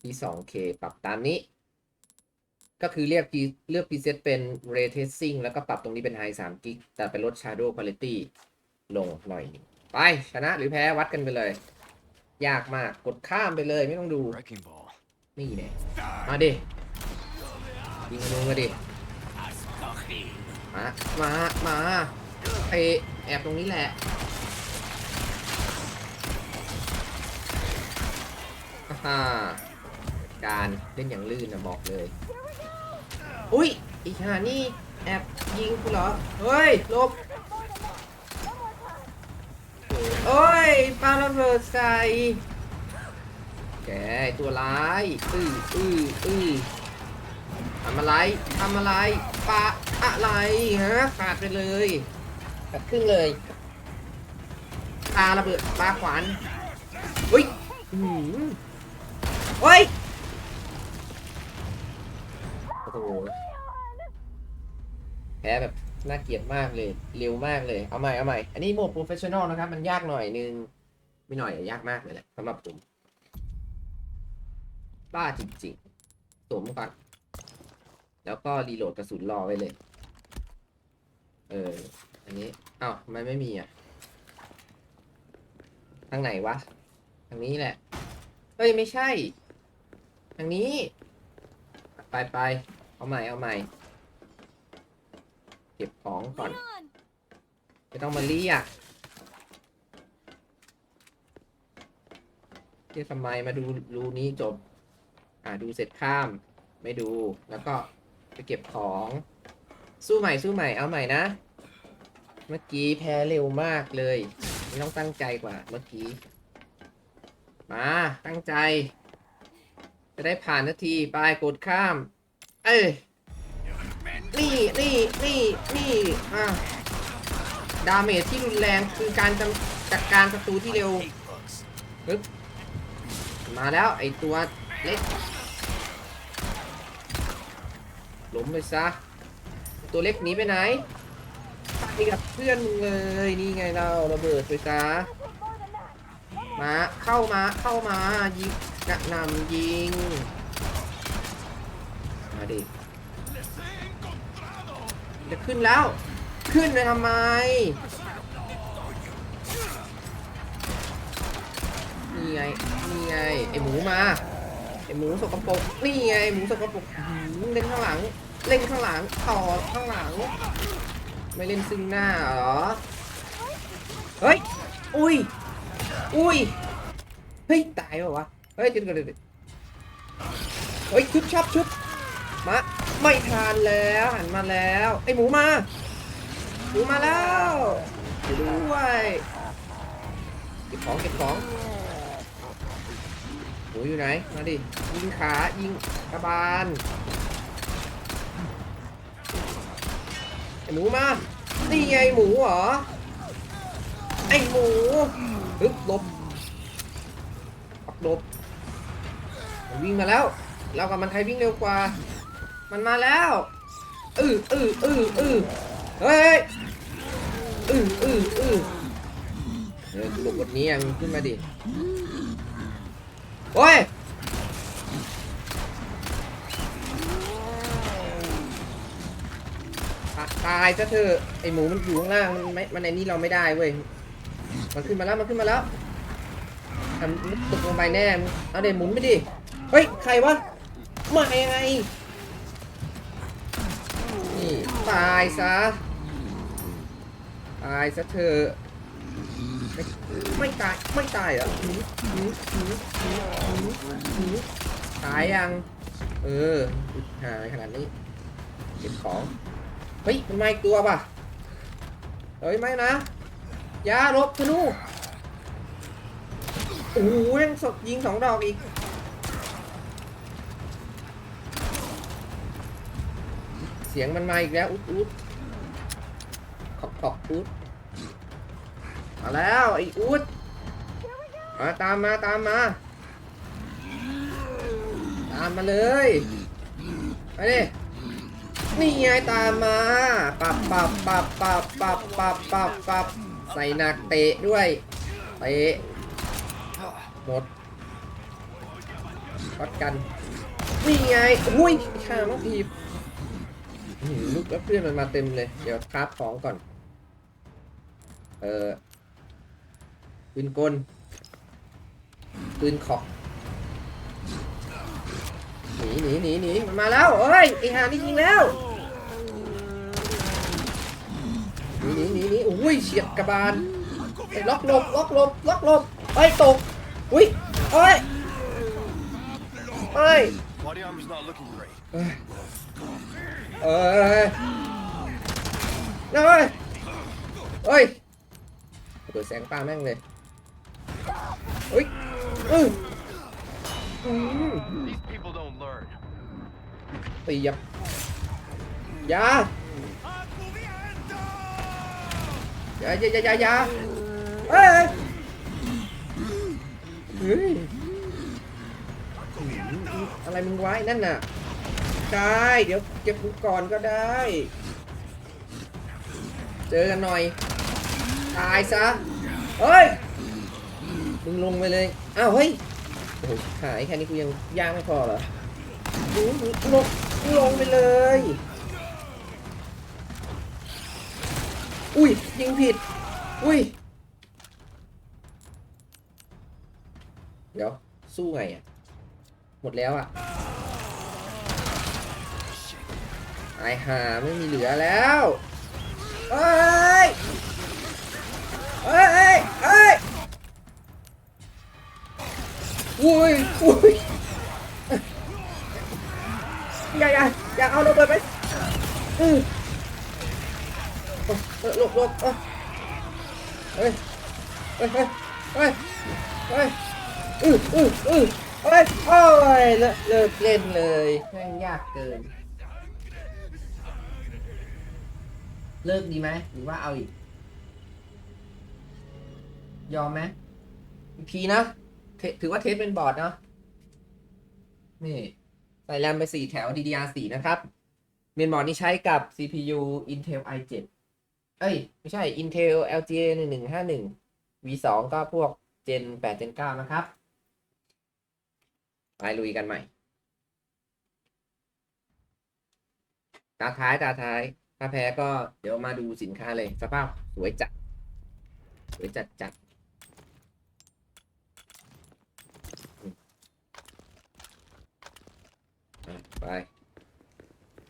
P2K ปรับตามนี้ ก็คือเรียก P เลือก preset เป็น ray tracing แล้วก็ปรับตรงนี้เป็น high 3กิกแต่เป็นลด shadow quality ลงหน่อยหนึ่งไป ชนะหรือแพ้วัดกันไปเลย ยากมากกดข้ามไปเลยไม่ต้องดู Wrecking ball. นี่แน่มาดิ ยิงมึงมาดิ มา มา มาไอแอบตรงนี้แหละฮ่า การเล่นอย่างลื่นนะบอกเลย อุ้ยอีห่านี่แอบยิงกูเหรอ เฮ้ยหลบโอ้ยปาระเบิดใส่แกไอ้ตัวร้ายอื้ออื้ออื้อทำอะไรทำอะไรปะอะไรฮะขาดไปเลยขาดครึ่งเลยปาระเบิดปาขวานอุ้ยอื้อหือเฮ้ย โอ้โหแพ้แบบน่าเกลียดมากเลย เร็วมากเลย เอาใหม่เอาใหม่ อันนี้โหมดโปรเฟชชั่นอลนะครับ มันยากหน่อยนึง ไม่หน่อยยากมากเลยแหละสำหรับผม บ้าจริงๆสวมก่อนแล้วก็รีโหลดกระสุนรอไว้เลย เออ อันนี้อ้าวทำไมไม่มีอะ ทางไหนวะ ทางนี้แหละ เฮ้ย ไม่ใช่ ทางนี้ ไปไป เอาใหม่เอาใหม่เก็บของก่อน ไม่ต้องมาเรียกเรียกทำไมมาดูรูนี้จบ อ่าดูเสร็จข้าม ไม่ดูแล้วก็ไปเก็บของ สู้ใหม่สู้ใหม่เอาใหม่นะ เมื่อกี้แพ้เร็วมากเลย ไม่ต้องตั้งใจกว่าเมื่อกี้ มาตั้งใจ จะได้ผ่านนาทีไปกดข้ามเอ้ยนี่นี่นี่นี่อะดาเมจที่รุนแรงคือการจจัดการศัตรูที่เร็วปึ๊บมาแล้วไอตัวเล็กล้มไปซะ ตัวเล็กหนีไปไหนไปกับเพื่อนมึงเลยนี่ไงเราระเบิดไปซะมาเข้ามาเข้ามายิงกระนำยิง ดิจะขึ้นแล้ว ขึ้นไปทำไม นี่ไง นี่ไง ไอหมูมา ไอหมูสกปรก นี่ไงหมูสกปรกหือเล่นข้างหลัง เล่นข้างหลัง ต่อข้างหลัง ไม่เล่นซึ่งหน้าเหรอ เฮ้ย อุ้ย อุ้ย เฮ้ย ตายเปล่าวะ เฮ้ยเดี๋ยวเดี๋ยวเดี๋ยเฮ้ยชุบชับชุบ มาไม่ทานแล้วหันมาแล้วไอหมูมาหมูมาแล้วช่วยด้วยเก็บของเก็บของหมูอยู่ไหนมาดิยิงขายิงกระบาลไอหมูมานี่ไงหมูเหรอไอหมูฮึบลบปักลบวิ่งมาแล้วเรากับมันใครวิ่งเร็วกว่า มันมาแล้วอืออืออืออือเฮ้ยอืออืออือเออหลบบทนี้ยังขึ้นมาดิโอ้ยตายซะเถอะไอหมูมันอยู่ข้างล่างมันไม่มันไอนี่เราไม่ได้เว้ยมันขึ้นมาแล้วมันขึ้นมาแล้วทำตกลงไปแน่เอาเดี๋ยวหมุนไปดิเฮ้ยใครวะมายังไง ตายซะ ตายซะเถอไม่ไม่ตาย ไม่ตายเหรอหืมหืมหืมหืมหืมหืมตายยัง เออหายขนาดนี้เก็บของ เฮ้ยมันมาอีกตัวป่ะ เฮ้ยไม่นะยาลบธนูโอ้โหยังสดยิงสองดอกอีก เสียงมันมาอีกแล้ว อุดอุดขอกขอกอุดมาแล้วไอ้อุดมาตามมาตามมา ตามมาเลยไปดินี่ไงตามมา ปับปับปับปับปับปับปับปับใส่หนักเตะด้วย เตะ หมดวัดกันนี่ไง อุ้ยข้ามังที อื้อหือลุกแล้วเพื่อนมันมาเต็มเลย เดี๋ยวคราฟของก่อน เออปืนกลปืนขอกหนีหนีหนีหนีมันมาแล้วเอ้ยไอหานี่ยิงแล้วหนีหนีหนีหนีอุ้ยเฉียดกระบาลไอ้ล็อกหลบล็อกหลบล็อกหลบเอ้ยตกอุ้ยเอ้ยเอ้ย Body armor's not looking great. เอ้ย เอ้ยเอ้ยเอ้ยเปิดแสงปลาแม่งเลยเฮ้ยอื้ออืม These people don't learn. ตียับอยาอย่าอย่าอย่าอย่าอย่าเอ้ยเฮ้ย อะไรมึงไว้นั่นน่ะ ได้ เดี๋ยวเก็บมึงก่อนก็ได้ เจอกันหน่อย ตายซะ เฮ้ย มึงลงไปเลย อ้าวเฮ้ย โอ้โหหายแค่นี้กูยังย่างไม่พอเหรอมึงมึงลงมึงลงไปเลย อุ้ยยิงผิด อุ้ย เดี๋ยว สู้ไงอะ หมดแล้วอะ ไอหาไม่มีเหลือแล้วเอ้ยเอ้ยเอ้ยอุ้ยอุ้ยอย่าอย่าอย่าเอาระเบิดไปอือหลบหลบเอ้ยเฮ้ยเฮ้ยเฮ้ยเฮ้ยเฮ้ยอืออืออือเฮ้ยโอ้ยเลิกเลิกเล่นเลยแม่งยากเกิน เลิกดีไหมหรือว่าเอาอีก ยอมไหมอีกทีนะถือว่าเทสเป็นบอร์ดเนาะนี่ใส่แรมไปสี่แถว DDR4 นะครับ เมนบอร์ดนี้ใช้กับ CPU Intel i7 เอ้ย ไม่ใช่ Intel LGA 1151 V2 ก็พวก Gen 8 Gen 9 นะครับ ไปลุยกันใหม่ ตาท้าย ตาท้าย ถ้าแพ้ก็เดี๋ยวมาดูสินค้าเลย สภาพสวยจัด สวยจัดจัดอืมอะไป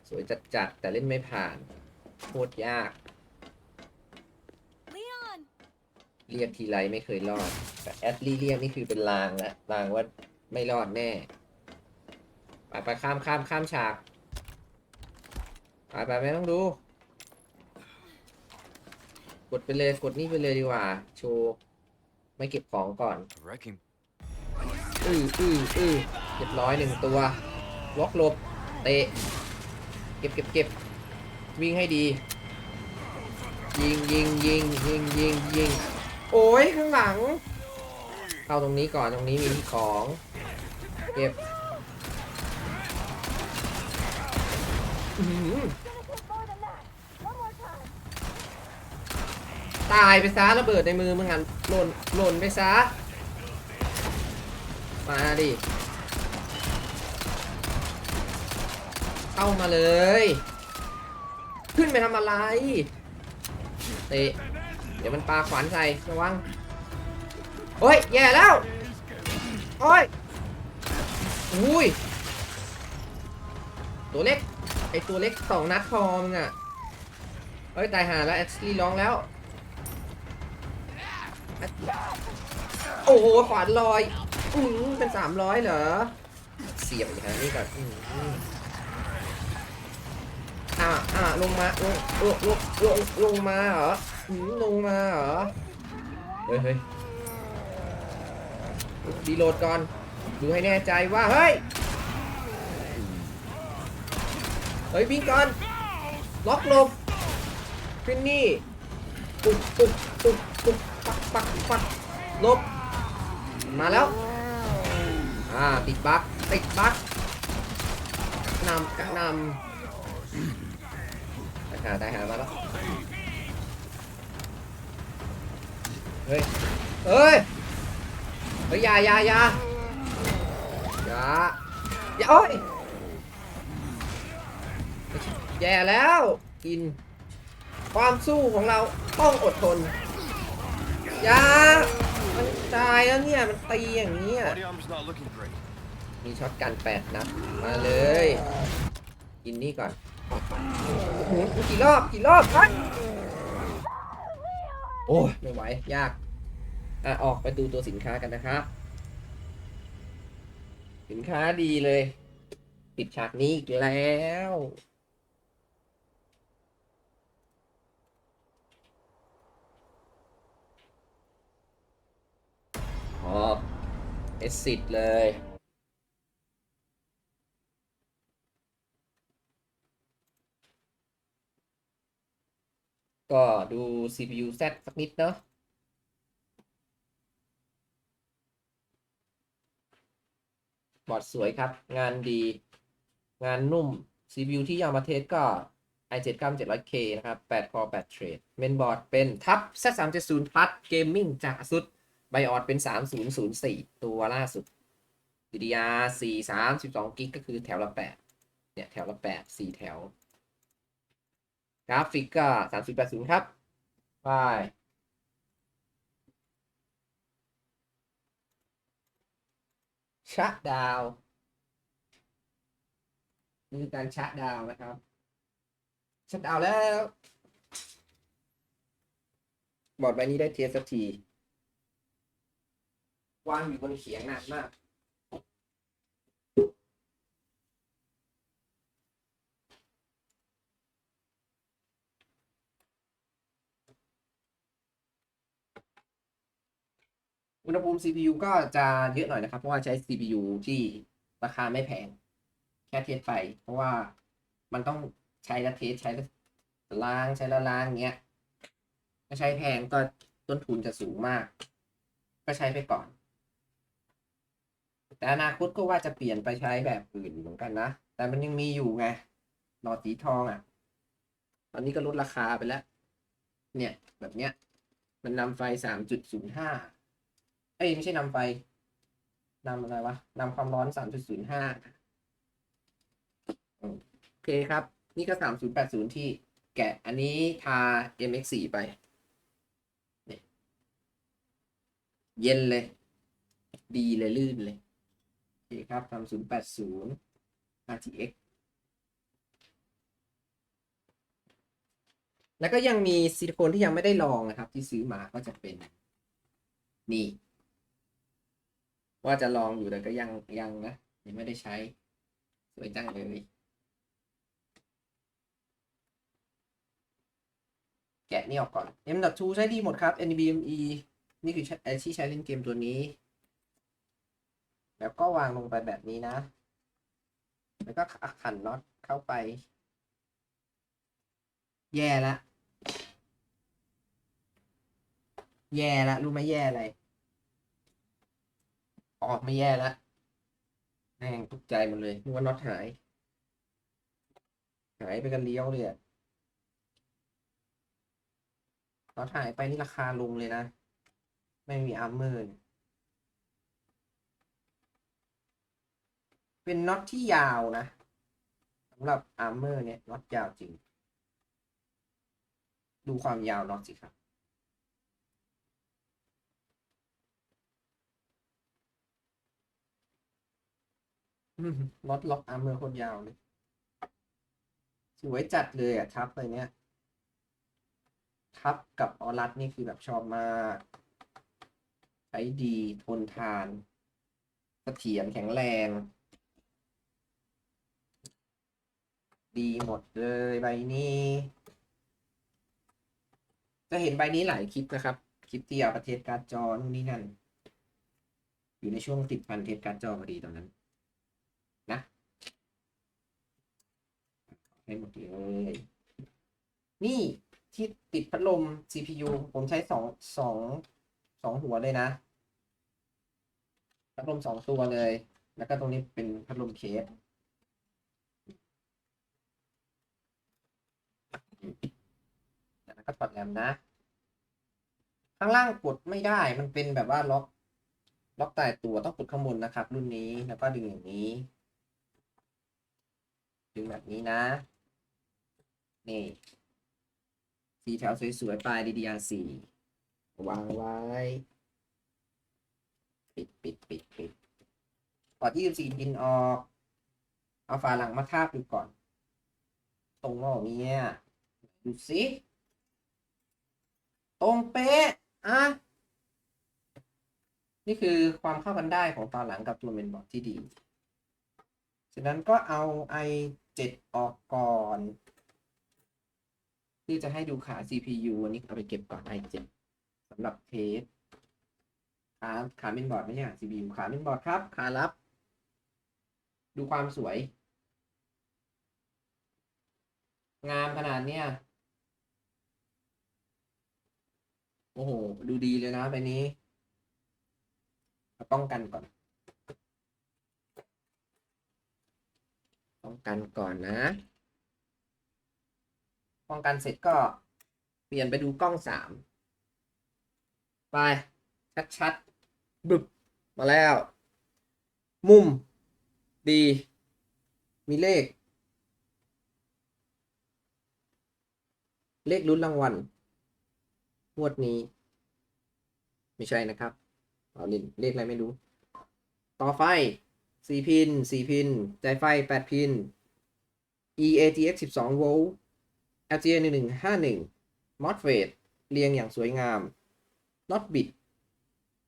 สวยจัดจัดแต่เล่นไม่ผ่านโคตรยาก Leon! เรียกทีไรไม่เคยรอด แต่แอดลี่เรียกนี่คือเป็นลางแล้วลางว่าไม่รอดแน่ ไปไปข้ามข้ามข้ามฉาก ไปไปไม่ต้องดู กดไปเลยกดนี่ไปเลยดีกว่า โชว์ ไม่เก็บของก่อน Wreck him. อืออืออือเรียบร้อยหนึ่งตัวล็อกหลบ เตะ เก็บเก็บเก็บวิ่งให้ดี ยิงยิงยิงยิงยิงยิงโอ้ยข้างหลัง เข้าตรงนี้ก่อนตรงนี้มีของ เก็บอื้อหือ One more time! ตายไปซะระเบิดในมือมึงหันหล่นหล่นไปซะ มาดิ เข้ามาเลย ขึ้นไปทำอะไรเตะเดี๋ยวมันปาขวานใส่ระวัง โอ้ย แย่แล้ว โอ้ย อุ้ย ตัวเล็ก ไอตัวเล็กสองนัดพอมึงอะเฮ้ยตายหาแล้วแอชลี่ร้องแล้ว โอ้โหขวานลอยอืมเป็นสามร้อยเหรอ เสียบอีกฮะนี่ก่อนอือืมอ่าอ่าลงมาลงลงลงลงลงมาเหรออืมลงมาเหรอ เฮ้ยเฮ้ยดีโหลดก่อน ดูให้แน่ใจว่า เฮ้ย เฮ้ยวิ่งก่อน ล็อกลบขึ้นนี่ปุ๊บปุ๊บปุ๊บปุ๊บปักปักปักลบ มาแล้ว อ่า ติดบั๊กติดบั๊กนำกระนำได้หาได้หามาแล้ว เฮ้ย เฮ้ย เฮ้ยยายายายาอย่าโอ้ย แย่แล้วกิน ความสู้ของเราต้องอดทนอย่ามันตายแล้วเนี่ย มันตีอย่างนี้อะ Body armor's not looking great. มีช็อตกันแปดนัดมาเลย กินนี่ก่อนโอ้โหกี่รอบกี่รอบพัดโอ้ยไม่ไหวยาก อะ ออกไปดูตัวสินค้ากันนะครับสินค้าดีเลย ปิดฉากนี้อีกแล้ว ออเอสิตเลย ก็ดู CPU Z สักนิดเนาะบอร์ดสวยครับ งานดี งานนุ่ม CPU ที่ยามาเทสก็ i7 9700K นะครับ8 core 8 thread เมนบอร์ดเป็นทับ Z370 Plus Gaming จากสุด ไบออดเป็น 3004 ตัวล่าสุด DDR4 32กิกก็คือแถวละ 8 เนี่ย แถวละ 8 4 แถว กราฟิกก็3080 ครับไปชัดดาวน์นี่คือการชัดดาวน์นะครับ ชัดดาวน์แล้ว บอร์ดใบนี้ได้เทียสักที วางอยู่บนเขียงหนักมากอุณหภูมิ CPU ก็จะเยอะหน่อยนะครับ เพราะว่าใช้ CPU ที่ราคาไม่แพง แค่เทสไป เพราะว่ามันต้องใช้และเทสใช้แล้วล้างใช้แล้วล้างเงี้ยถ้าใช้แพงก็ต้นทุนจะสูงมาก ก็ใช้ไปก่อน แต่อนาคตก็ว่าจะเปลี่ยนไปใช้แบบอื่นเหมือนกันนะ แต่มันยังมีอยู่ไงหลอดสีทองอะ ตอนนี้ก็ลดราคาไปแล้ว เนี่ย แบบเนี้ย มันนำไฟสามจุดศูนย์ห้าเอ้ยไม่ใช่นำไฟนำอะไรวะนำความร้อน3.05โอเคครับ นี่ก็3080ที่แกะอันนี้ทา MX4 ไปเนี่ยเย็นเลย ดีเลยลื่นเลย โอเคครับ3080 RTX แล้วก็ยังมีซิลิโคนที่ยังไม่ได้ลองนะครับ ที่ซื้อมาก็จะเป็น นี่ ว่าจะลองอยู่แต่ก็ยังยังนะยังไม่ได้ใช้ สวยจังเลยแกะนี่ออกก่อน M.2 ใช้ดีหมดครับ NVMe นี่คือไอที่ใช้เล่นเกมตัวนี้ แล้วก็วางลงไปแบบนี้นะ แล้วก็ขันน็อตเข้าไป แย่ละ แย่ละรู้ไหมแย่อะไรอ๋อไม่แย่แล้วแม่งตกใจหมดเลยนึกว่าน็อตหาย หายไปกันเลี้ยวเลยอะน็อตหายไปนี่ราคาลงเลยนะ ไม่มีอาร์เมอร์เนี่ย เป็นน็อตที่ยาวนะสำหรับอาร์เมอร์เนี่ยน็อตยาวจริง ดูความยาวน็อตสิครับอืมล็อตล็อกอาร์เมอร์โคตรยาวเลยสวยจัดเลยอะทับเลยเนี้ย ทับกับออรัสนี่คือแบบชอบมากใช้ดีทนทานเสถียรแข็งแรง ดีหมดเลยใบนี้ จะเห็นใบนี้หลายคลิปนะครับ คลิปที่เอาประเทศการจอนู่นนี่นั่น อยู่ในช่วงติดพันเทสการจอพอดีตอนนั้น นะให้หมดเลย นี่ที่ติดพัดลม CPU ผมใช้สองสองสองหัวเลยนะ พัดลมสองตัวเลย แล้วก็ตรงนี้เป็นพัดลมเคส แล้วก็ถอดแรมนะ ข้างล่างกดไม่ได้มันเป็นแบบว่าล็อก ล็อกตายตัวต้องกดข้างบนนะครับ รุ่นนี้แล้วก็ดึงอย่างนี้ ดึงแบบนี้นะ นี่สีแถวสวยๆปลาย DDR4 วางไว้ ปิดปิดปิดปิดปอด24พินออก เอาฝาหลังมาทาบดูก่อน ตรงเปล่าเนี่ยดูสิ ตรงเป๊ะอะนี่คือความเข้ากันได้ของฝาหลังกับตัวเมนบอร์ดที่ดีฉะนั้นก็เอา i7 ออกก่อน ที่จะให้ดูขา CPU อันนี้เอาไปเก็บก่อน i7 สำหรับเทสขาขาเมนบอร์ดไม่ใช่ขา CPU ขาเมนบอร์ดครับ ขารับ ดูความสวย งามขนาดเนี้ย โอ้โห ดูดีเลยนะใบนี้เอาป้องกันก่อน ป้องกันก่อนนะ ป้องกันเสร็จก็เปลี่ยนไปดูกล้องสามไป ชัดๆบึบมาแล้ว มุม ดี มีเลข เลขลุ้นรางวัล วดนี้ ไม่ใช่นะครับเอาเล่นเลขอะไรไม่รู้ ต่อไฟสี่พินสี่พินใจไฟแปดพิน EATX สิบสองโวลต์ LGA หนึ่งหนึ่งห้าหนึ่ง MOSFET เรียงอย่างสวยงาม not bit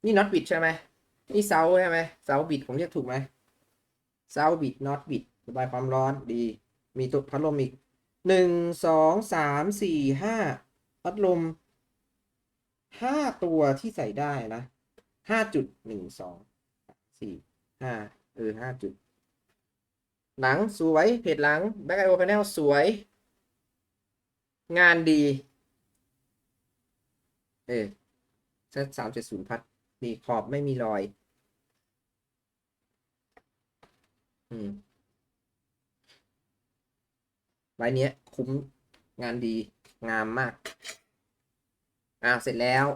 นี่ not bit ใช่ไหม นี่เซาใช่ไหมเซาบิดผมเรียกถูกไหมเซาบิด not bit ระบายความร้อนดี มีตัวพัดลมอีกหนึ่งสองสามสี่ห้าพัดลม ห้าตัวที่ใส่ได้นะห้าจุดหนึ่งสองสี่ห้าเออห้าจุดหนังสวย เพจหลังแบ็กไอโอ a พ e l สวย งานดี เออสามเจ็ดศูนย์พัดมีขอบไม่มีรอย อืมใบเนี้ยคุ้มงานดีงามมาก อ่าเสร็จแล้ว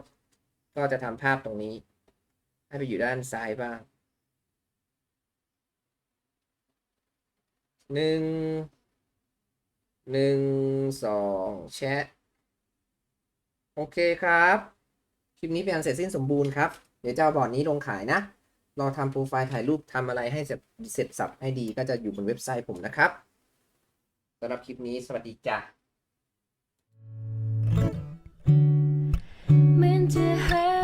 ก็จะทำภาพตรงนี้ ให้ไปอยู่ด้านซ้ายบ้างหนึ่งหนึ่งสองแชะโอเคครับ คลิปนี้เป็นอันเสร็จสิ้นสมบูรณ์ครับ เดี๋ยวจะเอาบอร์ดนี้ลงขายนะรอทำโปรไฟล์ถ่ายรูปทำอะไรให้เสร็จเสร็จสับให้ดีก็จะอยู่บนเว็บไซต์ผมนะครับสำหรับคลิปนี้สวัสดีจ้ะ เห